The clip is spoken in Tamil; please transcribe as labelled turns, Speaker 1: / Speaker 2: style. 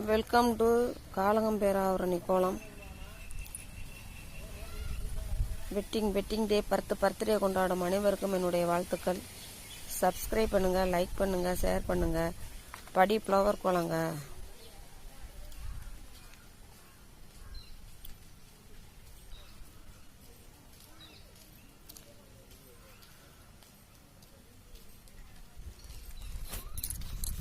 Speaker 1: welcome to காலகம்பேராவரணி kolam wedding wedding day birth birthday கொண்டாடும் அனைவருக்கும் என்னுடைய வாழ்த்துக்கள் சப்ஸ்கிரைப் பண்ணுங்கள் லைக் பண்ணுங்கள் ஷேர் பண்ணுங்கள் படி ஃப்ளவர் கோலங்க